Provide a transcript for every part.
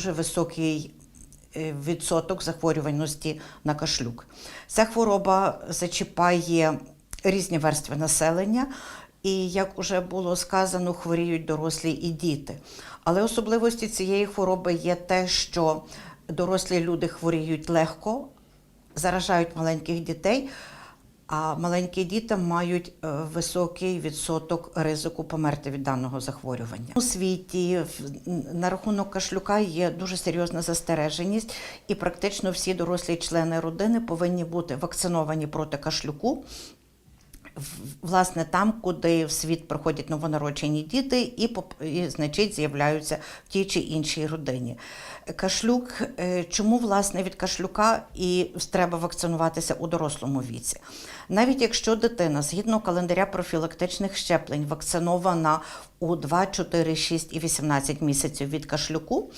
дуже високий е, відсоток захворюваності на кашлюк. Ця хвороба зачіпає різні верстви населення, і, як вже було сказано, хворіють дорослі і діти. Але особливості цієї хвороби є те, що дорослі люди хворіють легко, заражають маленьких дітей. А маленькі діти мають е, високий відсоток ризику померти від даного захворювання. У світі на рахунок кашлюка є дуже серйозна застереженість, і практично всі дорослі члени родини повинні бути вакциновані проти кашлюку. Власне, там, куди в світ приходять новонароджені діти, і, і значить, з'являються в тій чи іншій родині. Кашлюк, е, чому власне від кашлюка і треба вакцинуватися у дорослому віці? Навіть якщо дитина згідно календаря профілактичних щеплень вакцинована у 2, 4, 6 і 18 місяців від кашлюку,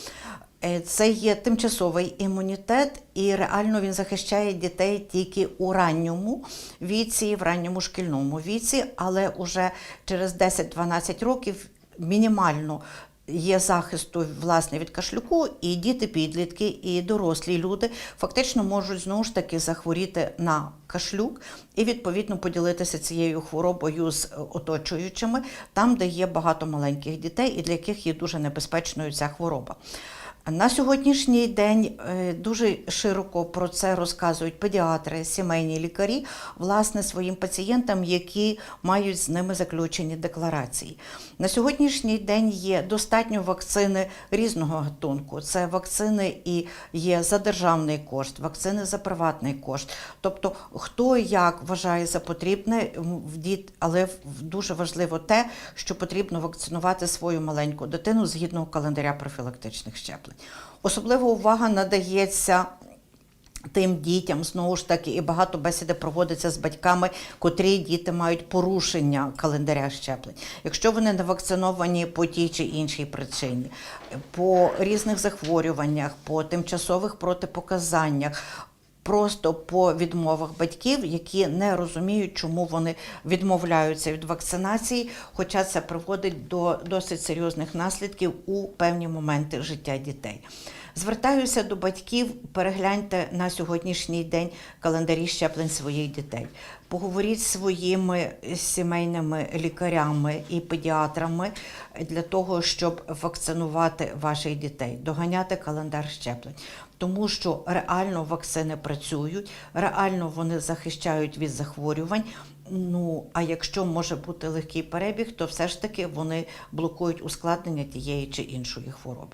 Це є тимчасовий імунітет, і реально він захищає дітей тільки у ранньому віці, в ранньому шкільному віці, але уже через 10-12 років мінімально є захисту власне від кашлюку, і діти, підлітки, і дорослі люди фактично можуть знову ж таки захворіти на кашлюк і відповідно поділитися цією хворобою з е, оточуючими, там, де є багато маленьких дітей, і для яких є дуже небезпечною ця хвороба. На сьогоднішній день е, дуже широко про це розказують педіатри, сімейні лікарі, власне, своїм пацієнтам, які мають з ними заключені декларації. На сьогоднішній день є достатньо вакцини різного гатунку. Це вакцини і є за державний кошт, вакцини за приватний кошт. Тобто, хто як вважає за потрібне, в діт, але дуже важливо те, що потрібно вакцинувати свою маленьку дитину згідно календаря профілактичних щеплень. Особлива увага надається. Тим дітям знову ж таки і багато бесіди проводиться з батьками, котрі діти мають порушення календаря щеплень. Якщо вони не вакциновані по тій чи іншій причині, по різних захворюваннях, по тимчасових протипоказаннях. Просто по відмовах батьків, які не розуміють, чому вони відмовляються від вакцинації, хоча це приводить до досить серйозних наслідків у певні моменти життя дітей. Звертаюся до батьків, перегляньте на сьогоднішній день календарі щеплень своїх дітей. Поговоріть з своїми сімейними лікарями і педіатрами для того, щоб вакцинувати ваших дітей, доганяти календар щеплень. Тому що реально вакцини працюють, реально вони захищають від захворювань. Ну а якщо може бути легкий перебіг, то все ж таки вони блокують ускладнення тієї чи іншої хвороби.